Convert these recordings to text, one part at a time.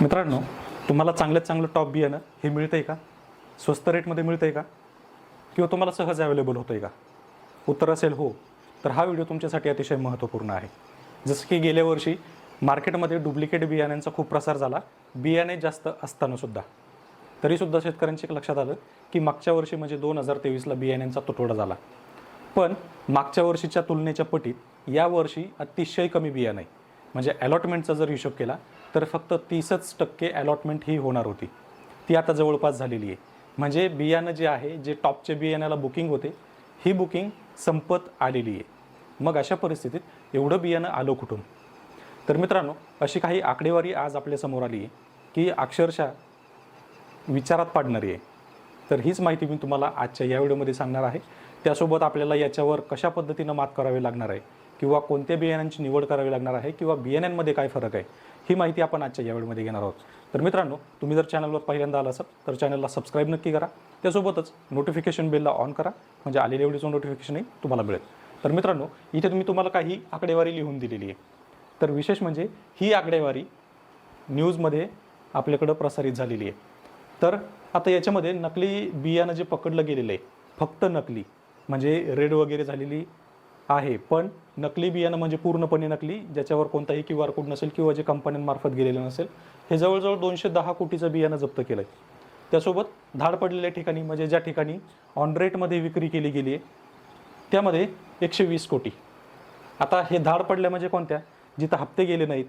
मित्रांनो तुम्हाला चांगल्यात चांगलं टॉप बियाणं हे मिळतं आहे का? स्वस्त रेटमध्ये मिळतं आहे का? किंवा तुम्हाला सहज अवेलेबल होतं आहे का? उत्तर असेल हो तर हा व्हिडिओ तुमच्यासाठी अतिशय महत्त्वपूर्ण आहे. जसं की गेल्या वर्षी मार्केटमध्ये डुप्लिकेट बियाण्यांचा खूप प्रसार झाला. बियाणे जास्त असतानासुद्धा तरीसुद्धा शेतकऱ्यांचे एक लक्षात आलं की मागच्या वर्षी म्हणजे दोन हजार तेवीसला बियाण्यांचा तुटवडा झाला. पण मागच्या वर्षीच्या तुलनेच्या पटीत यावर्षी अतिशय कमी बियाणं आहे. म्हणजे अलॉटमेंटचा जर हिशोब केला तर फक्त तीसच टक्के अलॉटमेंट ही होणार होती. ती आता जवळपास झालेली आहे. म्हणजे बियाणं जे आहे जे टॉपचे बियाण्याला बुकिंग होते ही बुकिंग संपत आलेली आहे. मग अशा परिस्थितीत एवढं बियाणं आलं कुठून? तर मित्रांनो अशी काही आकडेवारी आज आपल्यासमोर आली आहे की अक्षरशः विचारात पाडणारी आहे. तर हीच माहिती मी तुम्हाला आजच्या या व्हिडिओमध्ये सांगणार आहे. त्यासोबत आपल्याला याच्यावर कशा पद्धतीनं मात करावी लागणार आहे किंवा कोणत्या बियाण्यांची निवड करावी लागणार आहे किंवा बियाण्यांमध्ये काय फरक आहे ही माहिती आपण आजच्या या व्हिडिओमध्ये घेणार आहोत. तर मित्रांनो तुम्ही जर चॅनलवर पहिल्यांदा आला असाल तर चॅनलला सबस्क्राईब नक्की करा. त्यासोबतच नोटिफिकेशन बेलला ऑन करा म्हणजे आलेल्या व्हिडिओचं नोटिफिकेशनही तुम्हाला मिळेल. तर मित्रांनो इथे तुम्ही तुम्हाला काही आकडेवारी लिहून दिलेली आहे. तर विशेष म्हणजे ही आकडेवारी न्यूजमध्ये आपल्याकडं प्रसारित झालेली आहे. तर आता याच्यामध्ये नकली बियाणं जे पकडलं गेलेलं आहे फक्त नकली म्हणजे रेड वगैरे झालेली आहे पण नकली बियाणं म्हणजे पूर्णपणे नकली ज्याच्यावर कोणताही क्यू आर कोड नसेल किंवा जे कंपन्यांमार्फत गेलेलं नसेल हे जवळजवळ दोनशे दहा कोटीचं बियाणं जप्त केलं आहे त्यासोबत धाड पडलेल्या ठिकाणी म्हणजे ज्या ठिकाणी ऑन रेटमध्ये विक्री केली गेली आहे त्यामध्ये एकशे वीस कोटी. आता हे धाड पडल्या म्हणजे कोणत्या? जिथं हप्ते गेले नाहीत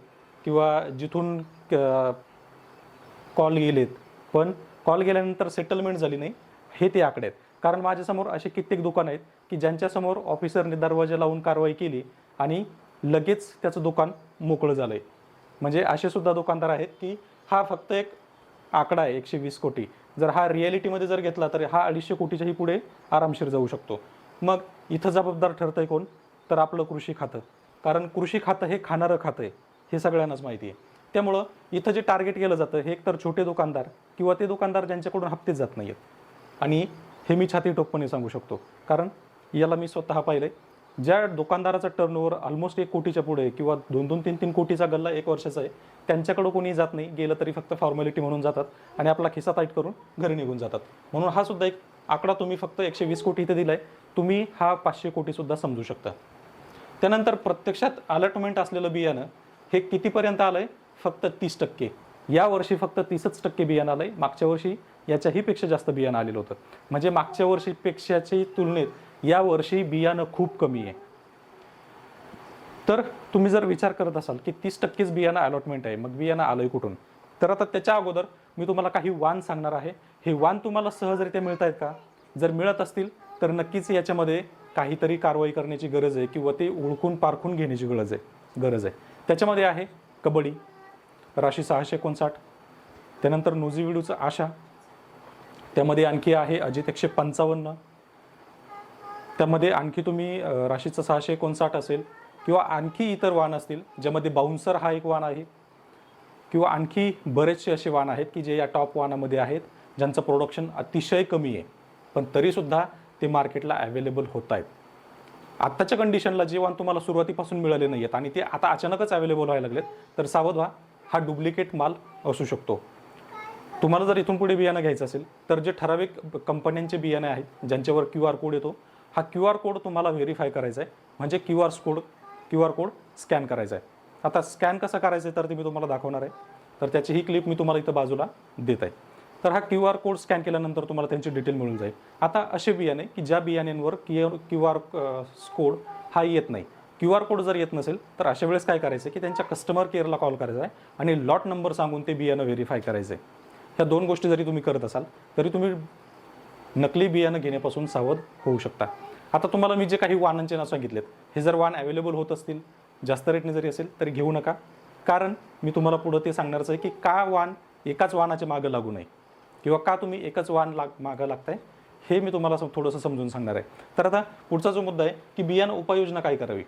किंवा जिथून कॉल गेलेत. पण कॉल गेल्यानंतर सेटलमेंट झाली नाही हे ते आकडे आहेत. कारण माझ्यासमोर असे कित्येक दुकान आहेत की ज्यांच्यासमोर ऑफिसरने दरवाजा लावून कारवाई केली आणि लगेच त्याचं दुकान मोकळं झालं आहे म्हणजे असे सुद्धा दुकानदार आहेत की हा फक्त एक आकडा आहे एकशे वीस कोटी. जर हा रिॲलिटीमध्ये जर घेतला तर हा अडीचशे कोटीच्याही पुढे आरामशीर जाऊ शकतो. मग इथं जबाबदार ठरतंय कोण? तर आपलं कृषी खातं. कारण कृषी खातं हे खाणारं खातं आहे हे सगळ्यांनाच माहिती आहे. त्यामुळं इथं जे टार्गेट केलं जातं हे एकतर छोटे दुकानदार किंवा ते दुकानदार ज्यांच्याकडून हप्तेच जात नाही आहेत आणि हे मी छाती ठोकपणे सांगू शकतो. कारण याला मी स्वतः पाहिलं आहे ज्या दुकानदाराचा टर्नओव्हर ऑलमोस्ट एक कोटीच्या पुढे किंवा दोन दोन तीन तीन कोटीचा गल्ला एक वर्षाचा आहे त्यांच्याकडं कोणी जात नाही. गेलं तरी फक्त फॉर्मॅलिटी म्हणून जातात आणि आपला खिसा टाईट करून घरी निघून जातात. म्हणून हा सुद्धा एक आकडा तुम्ही फक्त एकशे वीस कोटी इथे दिला आहे तुम्ही हा पाचशे कोटीसुद्धा समजू शकता. त्यानंतर प्रत्यक्षात अलॉटमेंट असलेलं बियाणं हे कितीपर्यंत आलं आहे फक्त तीस टक्के. या वर्षी फक्त तीसच टक्के बियाणं आलं आहे मागच्या वर्षी याच्याही पेक्षा जास्त बियाणं आलेलं होतं. म्हणजे मागच्या वर्षीपेक्षाची तुलनेत या वर्षी बियाणं खूप कमी आहे. तर तुम्ही जर विचार करत असाल की तीस टक्केच बियाणं अलॉटमेंट आहे मग बियाणं आलंय कुठून? तर आता त्याच्या अगोदर मी तुम्हाला काही वाण सांगणार आहे. हे वाण तुम्हाला सहजरित्या मिळत आहेत का? जर मिळत असतील तर नक्कीच याच्यामध्ये काहीतरी कारवाई करण्याची गरज आहे किंवा ते ओळखून पारखून घेण्याची गरज आहे गरज आहे. त्याच्यामध्ये आहे कबड्डी राशी सहाशे एकोणसाठ त्यानंतर नुझीविडूचं आशा त्यामध्ये आणखी आहे अजित एकशे पंचावन्न. त्यामध्ये आणखी तुम्ही राशीचं सहाशे एकोणसाठ असेल किंवा आणखी इतर वाण असतील ज्यामध्ये बाउन्सर हा एक वाण आहे किंवा आणखी बरेचसे असे वाण आहेत की जे या टॉप वाणामध्ये आहेत ज्यांचं प्रोडक्शन अतिशय कमी आहे. पण तरीसुद्धा ते मार्केटला अवेलेबल होत आहेत. आत्ताच्या कंडिशनला जे वाण तुम्हाला सुरुवातीपासून मिळाले नाही आहेत आणि ते आता अचानकच अवेलेबल व्हायला लागलेत तर सावध व्हा हा डुप्लिकेट माल असू शकतो. तुम्हाला जर इथून पुढे बियाणं घ्यायचं असेल तर जे ठराविक कंपन्यांचे बियाणे आहेत ज्यांच्यावर क्यू आर कोड येतो हा क्यू आर कोड तुम्हाला व्हेरीफाय करायचा आहे म्हणजे Q R code Q R code scan करायचा आहे आता स्कॅन कसं करायचं आहे तर ते मी तुम्हाला दाखवणार आहे. तर त्याची ही क्लिप मी तुम्हाला इथं बाजूला देत आहे. तर हा क्यू आर कोड स्कॅन केल्यानंतर तुम्हाला त्यांची डिटेल मिळून जाईल. आता असे बियाणे की ज्या बियाण्यांवर क्यू क्यू आर कोड हा येत नाही. क्यू आर कोड जर येत नसेल तर अशा वेळेस काय करायचं की त्यांच्या कस्टमर केअरला कॉल करायचा आहे आणि लॉट नंबर सांगून ते बियाणं व्हेरीफाय करायचं आहे ह्या दोन गोष्टी जरी तुम्ही करत असाल तरी तुम्ही नकली बियाणं घेण्यापासून सावध होऊ शकता. आता तुम्हाला मी जे काही वाणांचे नाव सांगितलेत हे जर वाण अवेलेबल होत असतील जास्त रेटने जरी असेल तरी घेऊ नका. कारण मी तुम्हाला पुढं ते सांगणारच आहे की का वाण एकाच वाणाच्या मागं लागू नये किंवा का तुम्ही एकच वाण लाग मागं लागताय हे मी तुम्हाला थोडंसं समजून सांगणार आहे. तर आता पुढचा जो मुद्दा आहे की बियाणं उपाययोजना काय करावी?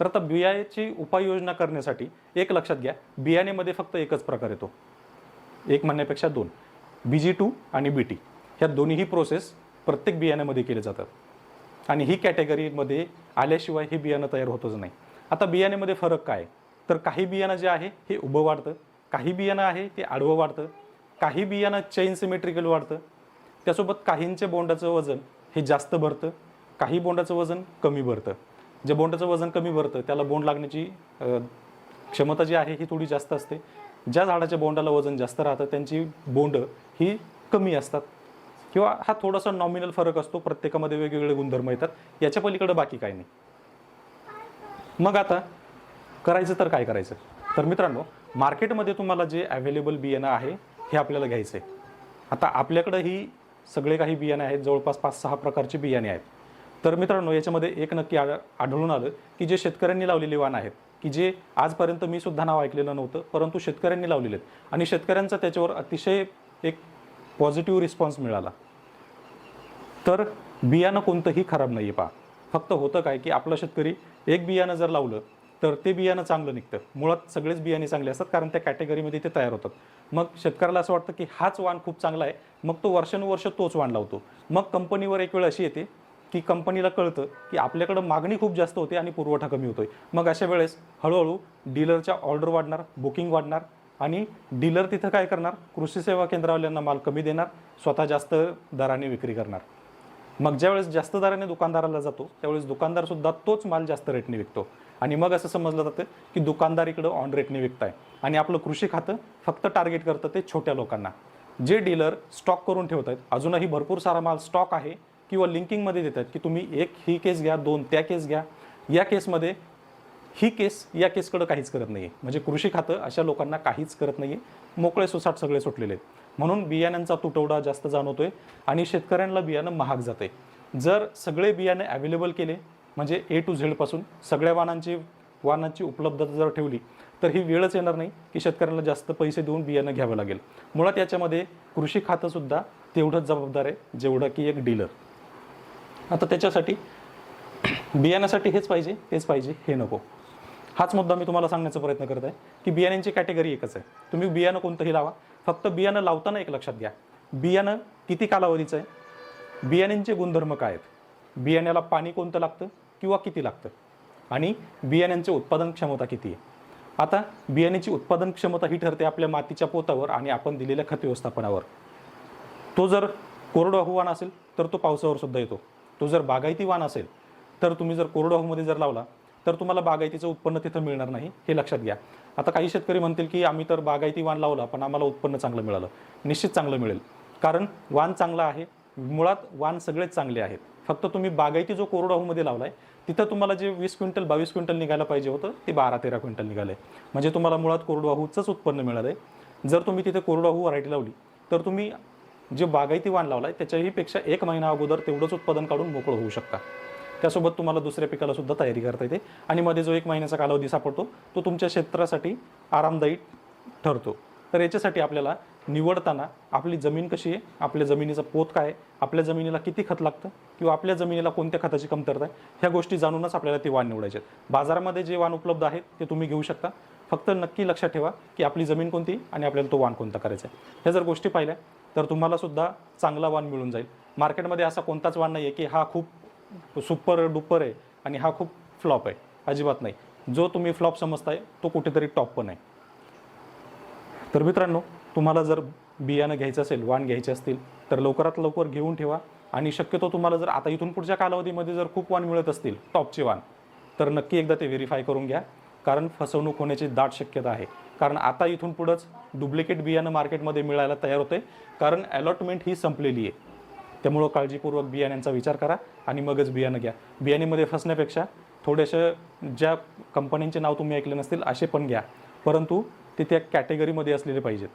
तर आता बियाची उपाययोजना करण्यासाठी एक लक्षात घ्या बियाणेमध्ये फक्त एकच प्रकार येतो. एक म्हणण्यापेक्षा दोन. बी जी टू आणि बी टी ह्या दोन्हीही प्रोसेस प्रत्येक बियाण्यामध्ये केले जातात. आणि ही कॅटेगरीमध्ये आल्याशिवाय हे बियाणं तयार होतच नाही. आता बियाण्यामध्ये फरक काय? तर काही बियाणं जे आहे हे उभं वाढतं. काही बियाणं आहे ते आडवं वाढतं. काही बियाणं चैन सिमेट्रिकल वाढतं. त्यासोबत काहींचे बोंडाचं वजन हे जास्त भरतं. काही बोंडाचं वजन कमी भरतं. जे बोंडाचं वजन कमी भरतं त्याला बोंड लागण्याची क्षमता जी आहे ही थोडी जास्त असते. ज्या झाडाच्या बोंडाला वजन जास्त राहतं त्यांची बोंड ही कमी असतात. किंवा हा थोडासा नॉमिनल फरक असतो प्रत्येकामध्ये वेगवेगळे गुणधर्म येतात. याच्या पलीकडे बाकी काही नाही. मग आता करायचं तर काय करायचं? तर मित्रांनो मार्केटमध्ये तुम्हाला जे अवेलेबल बियाणं आहे हे आपल्याला घ्यायचं आहे आता आपल्याकडं ही सगळे काही बियाणे आहेत जवळपास पाच सहा प्रकारची बियाणे आहेत. तर मित्रांनो याच्यामध्ये एक नक्की आढ आढळून आलं की जे शेतकऱ्यांनी लावलेली वाण आहेत की जे आजपर्यंत मी सुद्धा नाव ऐकलेलं नव्हतं परंतु शेतकऱ्यांनी लावलेले आहेत. आणि शेतकऱ्यांचा त्याच्यावर अतिशय एक पॉझिटिव्ह रिस्पॉन्स मिळाला. तर बियाणं कोणतंही खराब नाही आहे पहा. फक्त होतं काय की आपला शेतकरी एक बियाणं जर लावलं तर ते बियाणं चांगलं निघतं. मुळात सगळेच बियाणे चांगले असतात कारण त्या कॅटेगरीमध्ये ते तयार होतात. मग शेतकऱ्याला असं वाटतं की हाच वाण खूप चांगला आहे मग तो वर्षानुवर्ष तोच वाण लावतो. मग कंपनीवर एक वेळ अशी येते की कंपनीला कळतं की आपल्याकडं मागणी खूप जास्त होते आणि पुरवठा कमी होतोय. मग अशा वेळेस हळूहळू डीलरच्या ऑर्डर वाढणार बुकिंग वाढणार आणि डीलर तिथं काय करणार? कृषी सेवा केंद्रावाल्यांना माल कमी देणार स्वतः जास्त दराने विक्री करणार. मग ज्यावेळेस जास्त दराने दुकानदाराला जातो त्यावेळेस दुकानदार सुद्धा तोच माल जास्त रेटने विकतो. आणि मग असं समजलं जातं की दुकानदार इकडं ऑन रेटने विकताय. आणि आपलं कृषी खातं फक्त टार्गेट करतं ते छोट्या लोकांना. जे डीलर स्टॉक करून ठेवत आहेत अजूनही भरपूर सारा माल स्टॉक आहे. किंवा लिंकिंगमध्ये देत आहेत की तुम्ही एक ही केस घ्या दोन त्या केस घ्या. या केसमध्ये ही केस या केसकडं काहीच करत नाही आहे म्हणजे कृषी खातं अशा लोकांना काहीच करत नाही आहे मोकळे सुसाट सगळे सुटलेले आहेत. म्हणून बियाण्यांचा तुटवडा जास्त जाणवतोय आणि शेतकऱ्यांना बियाणं महाग जाते जर सगळे बियाणे अवेलेबल केले म्हणजे ए टू झेडपासून सगळ्या वाहनांची वाहनांची उपलब्धता जर ठेवली तर ही वेळच येणार नाही की शेतकऱ्यांना जास्त पैसे देऊन बियाणं घ्यावं लागेल. मुळात याच्यामध्ये कृषी खातंसुद्धा तेवढंच जबाबदार आहे जेवढं की एक डीलर आता त्याच्यासाठी बियाण्यासाठी हेच पाहिजे हेच पाहिजे हे नको. हाच मुद्दा मी तुम्हाला सांगण्याचा प्रयत्न करत आहे की बियाण्यांची कॅटेगरी एकच आहे. तुम्ही बियाणं कोणतंही लावा फक्त बियाणं लावताना एक लक्षात घ्या. बियाणं किती कालावधीचं आहे? बियाण्यांचे गुणधर्म काय आहेत? बियाण्याला पाणी कोणतं लागतं किंवा किती लागतं? आणि बियाण्यांचे उत्पादन क्षमता किती आहे? आता बियाण्याची उत्पादन क्षमता ही ठरते आपल्या मातीच्या पोतावर आणि आपण दिलेल्या खत व्यवस्थापनावर. तो जर कोरडवाहू वाण असेल तर तो पावसावर सुद्धा येतो. तो जर बागायती वाण असेल तर तुम्ही जर कोरडवाहूमध्ये जर लावला तर तुम्हाला बागायतीचं उत्पन्न तिथं मिळणार नाही हे लक्षात घ्या. आता काही शेतकरी म्हणतील की आम्ही तर बागायती वाण लावला पण आम्हाला उत्पन्न चांगलं मिळालं. निश्चित चांगलं मिळेल. कारण वाण चांगलं आहे मुळात वाण सगळेच चांगले आहेत. फक्त तुम्ही बागायती जो कोरडवाहूमध्ये आहे तिथं तुम्हाला जे वीस क्विंटल बावीस क्विंटल निघायला पाहिजे होतं ते बारा तेरा क्विंटल निघालंय. म्हणजे तुम्हाला मुळात कोरडवाहूचंच उत्पन्न मिळालं आहे जर तुम्ही तिथे कोरडवाहू व्हरायटी लावली तर तुम्ही जे बागायती वाण लावलाय त्याच्याही पेक्षा एक महिना अगोदर तेवढंच उत्पादन काढून मोकळं होऊ शकता. त्यासोबत तुम्हाला दुसऱ्या पिकाला सुद्धा तयारी करता येते. आणि मध्ये जो एक महिन्याचा कालावधी सापडतो तो तुमच्या क्षेत्रासाठी आरामदायी ठरतो. तर याच्यासाठी आपल्याला निवडताना आपली जमीन कशी आहे आपल्या जमिनीचा पोत काय आहे आपल्या जमिनीला किती खत लागतं किंवा आपल्या जमिनीला कोणत्या खताची कमतरता आहे ह्या गोष्टी जाणूनच आपल्याला ते वाण निवडायचे आहेत. बाजारामध्ये जे वाण उपलब्ध आहेत ते तुम्ही घेऊ शकता. फक्त नक्की लक्षात ठेवा की आपली जमीन कोणती आणि आपल्याला तो वाण कोणता करायचा आहे. ह्या जर गोष्टी पाहिल्या तर तुम्हाला सुद्धा चांगला वाण मिळून जाईल. मार्केटमध्ये असा कोणताच वाण नाही आहे की हा खूप सुपर डुपर आहे आणि हा खूप फ्लॉप आहे. अजिबात नाही. जो तुम्ही फ्लॉप समजताय तो कुठेतरी टॉप पण आहे. तर मित्रांनो तुम्हाला जर बियाणं घ्यायचं असेल वाण घ्यायचे असतील तर लवकरात लवकर घेऊन ठेवा आणि शक्यतो तुम्हाला जर आता इथून पुढच्या कालावधीमध्ये जर खूप वाण मिळत असतील टॉपचे वाण तर नक्की एकदा ते व्हेरीफाय करून घ्या. कारण फसवणूक होण्याची दाट शक्यता आहे. कारण आता इथून पुढंच डुप्लिकेट बियाणं मार्केटमध्ये मिळायला तयार होते कारण अलॉटमेंट ही संपलेली आहे. त्यामुळं काळजीपूर्वक बियाण्यांचा विचार करा आणि मगच बियाणं घ्या. बियाणेमध्ये फसण्यापेक्षा थोडेसे ज्या कंपन्यांचे नाव तुम्ही ऐकले नसतील असे पण घ्या. परंतु ते त्या कॅटेगरीमध्ये असलेले पाहिजेत.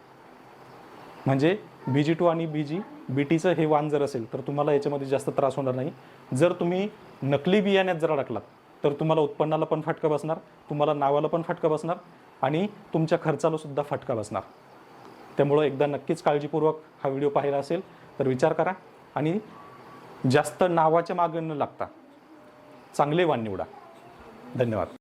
म्हणजे बी जी टू आणि बी जी बी टीचं हे वाण जर असेल तर तुम्हाला याच्यामध्ये जास्त त्रास होणार नाही. जर तुम्ही नकली बियाण्यात जर अडकलात तर तुम्हाला उत्पन्नाला पण फटका बसणार तुम्हाला नावाला पण फटका बसणार आणि तुमच्या खर्चाला सुद्धा फटका बसणार. त्यामुळं एकदा नक्कीच काळजीपूर्वक हा व्हिडिओ पाहिला असेल तर विचार करा आणि जास्त नावाच्या मागे न लागता चांगले वाण निवडा. धन्यवाद.